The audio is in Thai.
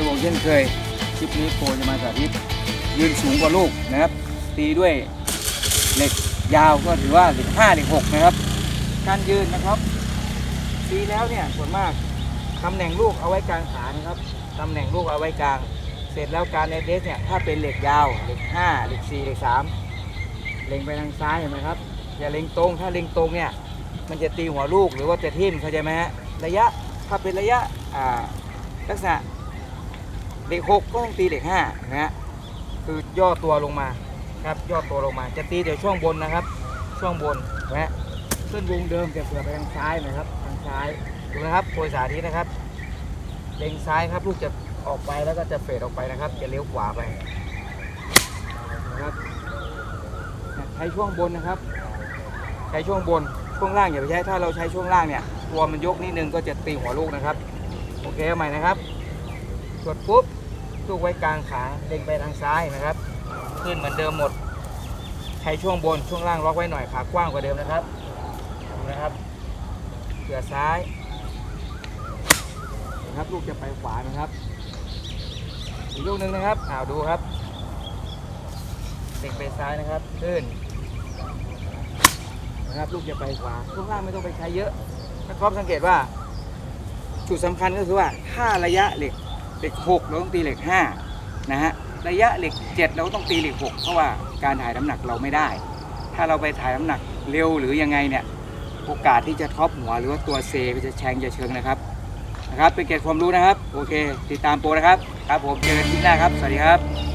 อบอเช่นเคยคลิปนี้โปรจะมาสาธิตยืนสูงกว่าลูกนะครับ ตีด้วยเหล็กยาวก็ถือว่าเหล็กห้าเหล็กหกนะครับ การยืนนะครับตีแล้วเนี่ยส่วนมากตำแหน่งลูกเอาไว้กลางขานะครับตำแหน่งลูกเอาไว้กลาง เสร็จแล้วการในเดสเนี่ยถ้าเป็นเหล็กยาวเหล็กห้าเหล็กสี่เหล็กสามเล็งไปทางซ้ายเห็นไหมครับอย่าเล็งตรงถ้าเล็งตรงเนี่ยมันจะตีหัวลูกหรือว่าจะทิ่มเข้าใจไหมฮะระยะถ้าเป็นระยะอ่าลักษณะ เหล็กหกก็ต้องตีเหล็กห้านะฮะคือย่อตัวลงมาครับย่อตัวลงมา จะตีแต่ช่วงบนนะครับ ช่วงบนนะฮะเส้นวงเดิมจะเสือไปทางซ้ายนะครับทางซ้ายดูนะครับโปรยสาธิตนะครับ เล็งซ้ายครับลูกจะออกไปแล้วก็จะเฟดออกไปนะครับ จะเลี้ยวขวาไปนะครับใช้ช่วงบนนะครับ ใช้ช่วงบนช่วงล่างอย่าไปใช้ถ้าเราใช้ช่วงล่างเนี่ยตัวมันยกนิดนึงก็จะตีหัวลูกนะครับ โอเคใหม่นะครับกดปุ๊บ ลูกไว้กลางขาเล็งไปทางซ้ายนะครับ ขึ้นเหมือนเดิมหมดใช้ช่วงบนช่วงล่างล็อกไว้หน่อยขากว้างกว่าเดิมนะครับดูนะครับเผื่อซ้ายนะครับลูกจะไปขวานะครับอีกลูกหนึ่งนะครับอ้าวดูครับเด็กไปซ้ายนะครับขึ้นนะครับลูกจะไปขวาช่วงล่างไม่ต้องไปใช้เยอะนะครับสังเกตว่าจุดสำคัญก็คือว่าถ้าระยะเหล็ก เหล็กหกเราต้องตีเหล็กห้านะฮะระยะเหล็กเจ็ดเราต้องตีเหล็กหกเพราะว่าการถ่ายน้ำหนักเราไม่ได้ ถ้าเราไปถ่ายน้ำหนักเร็วหรือยังไงเนี่ยโอกาสที่จะท็อปหัวหรือว่าตัวเซจะแชงจะเชิงนะครับนะครับเป็นเกร็ดความรู้นะครับ โอเค ติดตามโปรนะครับ ครับผมเจอกันที่หน้าครับ สวัสดีครับ